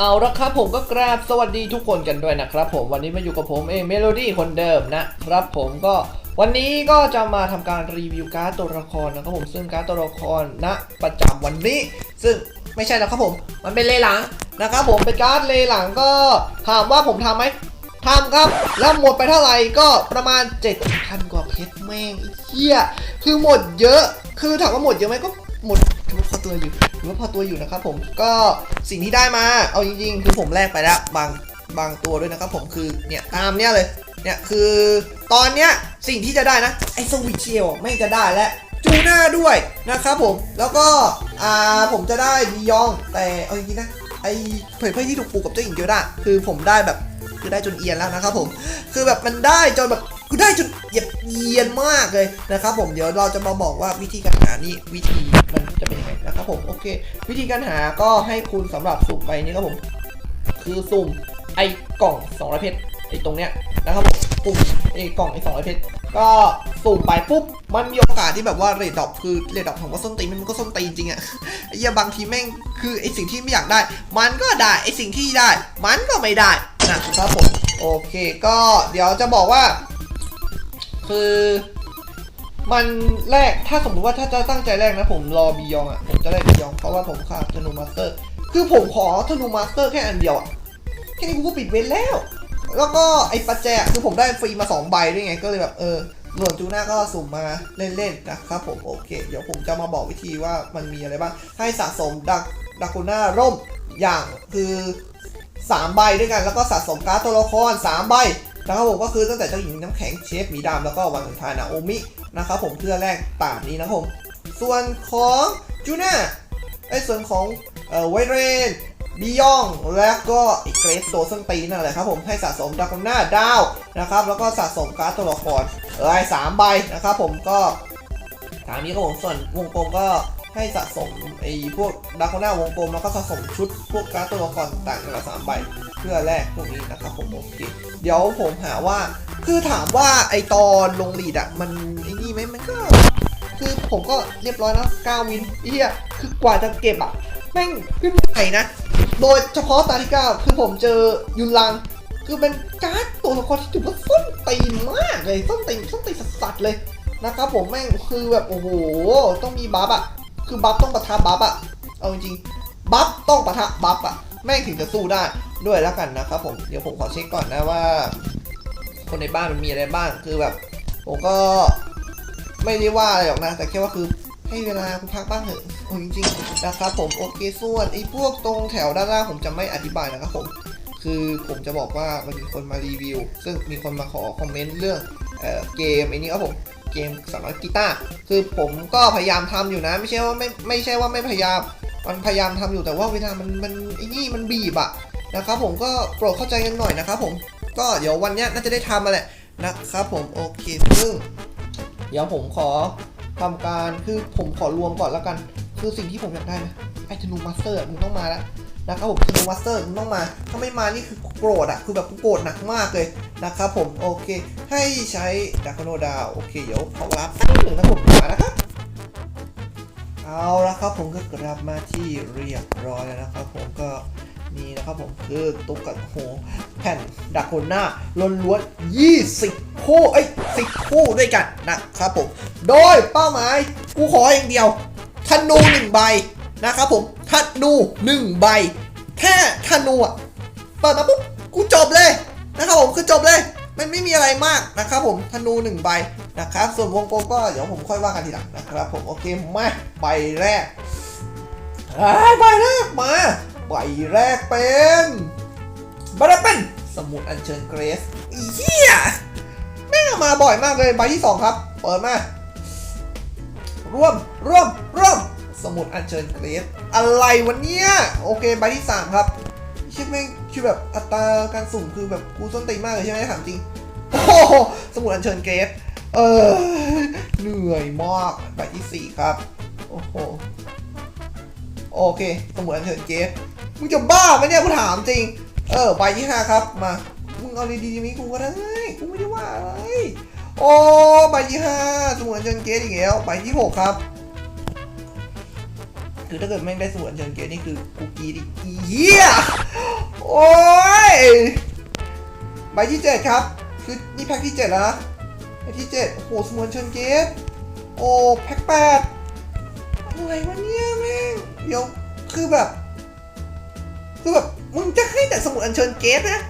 เอาละครับผมก็กราบสวัสดีทุกคนกันด้วยนะครับผมวันนี้มาอยู่กับผมเองเมโลดี้คนเดิมนะครับผมก็วันนี้ก็จะมาทำการรีวิวการ์ดตัวละครนะครับผมซึ่งการ์ดตัวละครณประจำวันนี้ ซึ่งไม่ใช่นะครับผมมันเป็นเลหลังนะครับผมเป็นการ์ดเลหลังก็ถามว่าผมทำไหมทำครับ แล้วหมดไปเท่าไหร่ก็ประมาณ 7,000 กว่าเพชรแม่งไอ้เหี้ยคือหมดเยอะ คือถามว่าหมดเยอะไหมก็หมด ถือว่าพอตัวอยู่ถือว่าพอตัวอยู่นะครับผมก็สิ่งที่ได้มาเอาจริงๆ คือผมแลกไปแล้วบางบางตัวด้วยนะครับผมคือเนี่ยตามเนี้ยเลยเนี่ยคือตอนเนี้ยสิ่งที่จะได้นะไอ้สวิตเชลไม่จะได้แล้วจูน่าด้วยนะครับผมแล้วก็อ่าผมจะได้ดียองแต่เอาจริงๆนะไอ้เผยเพื่ที่ถูกปลูกกับเจ้าหญิงเดียวด้าคือผมได้แบบคือได้จนเอียนแล้วนะครับผม คือแบบมันได้จนแบบ ได้จนเหยียบเยียนมากเลยนะครับผมเดี๋ยวเราจะมาบอกว่าวิธีการหานี่วิธีมันจะเป็นยังไงนะครับผมโอเค วิธีการหาก็ให้คุณสำหรับสุ่มไปนี้ครับผม คือสุ่มไอ้กล่อง200เพชรไอ้ตรงเนี้ยนะครับผมปุ่มไอ้กล่องไอ้200เพชรก็สุ่มไปปุ๊บมันมีโอกาสที่แบบว่าเรดดอกคือเรดดอกผมว่าส้นตีนมันก็ส้นตีนจริงอะไอ้เหี้ยบางทีแม่งคือไอ้สิ่งที่ไม่อยากได้ มันก็ได้ไอ้สิ่งที่ได้ มันก็ไม่ได้นะครับผมโอเค ก็เดี๋ยวจะบอกว่า คือมันแรกถ้าสมมติว่าถ้าจะตั้งใจแรกนะผมรอบียองอะผมจะได้บียองเพราะว่าผมขาดธนูมาสเตอร์ คือผมขอธนูมาสเตอร์แค่อันเดียวอะแค่นี้กูก็ปิดเว้นแล้ว แล้วก็ไอ้ปัจแจคือผมได้ฟรีมาสองใบด้วยไงก็เลยแบบเออส่วนจูน่าก็สุ่มมาเล่นๆนะครับผมโอเค เดี๋ยวผมจะมาบอกวิธีว่ามันมีอะไรบ้าง ให้สะสมดักดักคูน่าร่มอย่างคือ 3 ใบด้วยกัน แล้วก็สะสมการ์ดตัวละคร3ใบ นะครับผมก็คือตั้งแต่เจ้าหญิงน้ำแข็งเชฟหมีดำแล้วก็วันสุดท้ายนาโอมินะครับผมเพื่อแรกตามนี้นะครับผมส่วนของจูน่าไอ้ส่วนของเอ่อไวเรนบิยอง แล้วก็อีกเกรสตัวส้นตีนนั่นแหละครับผมให้สะสมดาร์กหน้าดาวนะครับแล้วก็สะสมการ์ดตัวละครเออไอ้สามใบนะครับผมก็ตามนี้ครับผมส่วนวงกลมก็ให้สะสมไอ้พวกดาร์กหน้าวงกลมแล้วก็สะสมชุดพวกการ์ดตัวละครต่างๆละสามใบ เพื่อแลกพวกนี้นะครับผมโอเคเดี๋ยวผมหาว่าคือถามว่าไอตอนลงลีดอะมันไอ้นี่ไหมมันก็ คือผมก็เรียบร้อยแล้ว9วินเฮียคือกว่าจะเก็บอะแม่งขึ้นใหม่นะ โดยเฉพาะตาที่9คือผมเจอยุนลัง คือเป็นการ์ดตัวละครที่ถือว่าส้นตีนมากเลยส้นตีนส้นตีนสัสๆเลยนะครับผมแม่งคือแบบโอ้โหต้องมีบัฟอะคือบัฟต้องปะทะบัฟอะเอาจริงบัฟต้องปะทะบัฟอะแม่งถึงจะสู้ได้ ด้วยแล้วกันนะครับผมเดี๋ยวผมขอเช็คก่อนนะว่า คนในบ้านมันมีอะไรบ้างคือแบบ ผมก็ไม่ได้ว่าอะไรหรอกนะ แต่แค่ว่าคือให้เวลาคุณพักบ้างเถอะจริงๆนะครับผมโอเคส่วนไอ้พวกตรงแถวด้านล่างผมจะไม่อธิบายนะครับผมคือผมจะบอกว่ามันมีคนมารีวิว ซึ่งมีคนมาขอคอมเมนต์เรื่องเอ่อเกมไอ้นี้ครับผมเกมสำหรับกีตาร์คือผมก็พยายามทำอยู่นะ ไม่ใช่ว่าไม่ไม่ใช่ว่าไม่พยายามมันพยายามทำอยู่แต่ว่าเวลามันมันไอ้นี่มันบีบอะ นะครับผมก็โปรดเข้าใจกันหน่อยนะครับผมก็เดี๋ยววันนี้น่าจะได้ทำมาแหละนะครับผมโอเคซึ่ง เดี๋ยวผมขอทำการคือผมขอรวมก่อนแล้วกัน คือสิ่งที่ผมอยากได้นะไอ้ธนูมาสเตอร์มึงต้องมาแล้วนะครับผมธนูมาสเตอร์มึงต้องมา ถ้าไม่มานี่คือโกรธอะคือแบบกูโกรธหนักมากเลยนะครับผมโอเค ให้ใช้ดาร์คโนดาวโอเคเดี๋ยวขอรับหนึ่งนะผมมานะครับเอาละครับผมก็กลับมาที่เรียบร้อยแล้วนะครับผมก็ นี่นะครับผมคือตุ๊กตาโหแผ่นดักคนหน้าล้วนๆ20 คู่เอ้ย10คู่ด้วยกันนะครับผม โดยเป้าหมายกูขออย่างเดียวธนูหนึ่งใบนะครับผมธนูหนึ่งใบแค่ธนูอะเปิดมาปุ๊บกูจบเลยนะครับผมคือจบเลยมันไม่มีอะไรมากนะครับผมธนูหนึ่งใบนะครับส่วนวงกลมก็เดี๋ยวผมค่อยว่ากันทีหลังนะครับผมโอเคมาใบแรกอ่าใบแรกมา ใบแรกเป็นบแรกเป็นสมุดอัญเชิญเกรสอีเหี้ยแม่งมาบ่อยมากเลยใบที่สองครับ เปิดมาร่วมร่วมร่วมสมุดอัญเชิญเกรสอะไรวันเนี้ยโอเคใบที่สามครับชิบแม่งคือแบบอัตราการสุ่มคือแบบกูส้นตีมากเลยใช่ไหมถามจริงโอ้โหสมุดอัญเชิญเกรฟเออเหนื่อยมากใบที่สี่ครับโอ้โหโอเคสมุดอัญเชิญเกรฟ มึงจะบ้าไหมเนี่ยกูถามจริง เออใบที่ห้าครับมา มึงเอาดีๆอย่างนี้กูก็ได้ กูไม่ได้ว่าอะไร โอ้ใบที่ห้าสมุดอัญเชิญเกรฟอีกแล้วใบที่หกครับ คือถ้าเกิดแม่งได้สมุดอัญเชิญเกรฟนี่คือกูกีดอีเหี้ย โอ้ย ใบที่เจ็ดครับ คือนี่แพ็คที่เจ็ดแล้วนะแพ็คที่เจ็ดโอ้โหสมวนเชิญเกตโอ้แพ็คแปดอะไรวะเนี่ยแม่งเดี๋ยวคือแบบ คือแบบมึงจะให้แต่สมุดอัญเชิญเกตนะ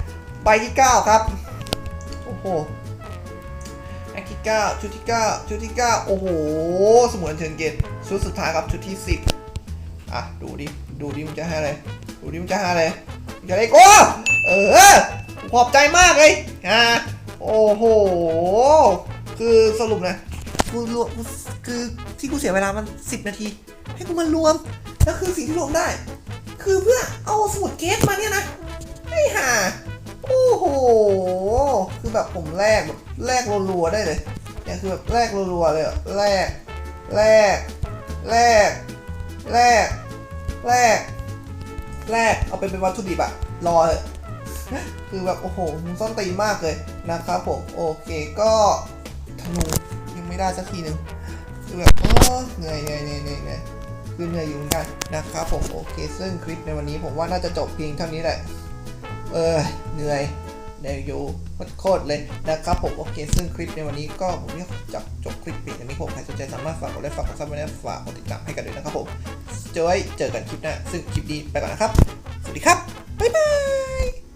ใบที่เก้าครับ โอ้โหแพ็คที่เก้าชุดที่เก้าชุดที่เก้าโอ้โห สมุดอัญเชิญเกตชุดสุดท้ายครับชุดที่สิบอะ ดูดิ ดูดิมึงจะให้อะไร ดูดิมึงจะให้อะไรมึงจะอะไรกูเออขอบใจมากเลยอ่าโอ้โห คือสรุปนะกูรวมคือที่กูเสียเวลามัน 10 นาที ให้กูมารวม แล้วคือสิ่งที่รวมได้ คือเพื่อเอาสมุดเกสมาเนี่ยนะไอ้ห่าโอ้โห คือแบบผมแลกแบบแลกรัวๆได้เลยเนี่ยคือแบบแลกรัวๆเลยอะแลกแลกแลกแลกแลกแลกเอาไปเป็นวัตถุดิบอะรอเลยคือแบบโอ้โหมึงซ่อนตีมากเลยนะครับผมโอเคก็ธนูยังไม่ได้สักทีหนึ่งคือแบบเออเหนื่อยเหนื่อยเหนื่อยเหนื่อย เหนื่อยคือเหนื่อยอยู่เหมือนกันนะครับผมโอเค ซึ่งคลิปในวันนี้ผมว่าน่าจะจบเพียงเท่านี้แหละ เออเหนื่อยเหนื่อยอยู่โคตรเลยนะครับผมโอเค ซึ่งคลิปในวันนี้ก็ผมเนี่จับจบคลิปปิดอันนี้ผมใครสนใจสามารถฝากกดไลค์ฝากกดซับไว้นะฝากกดติดตามให้กันด้วยนะครับผมเจอไว้เจอกันคลิปหน้าซึ่งคลิปนี้ไปก่อนนะครับ สวัสดีครับบ๊ายบาย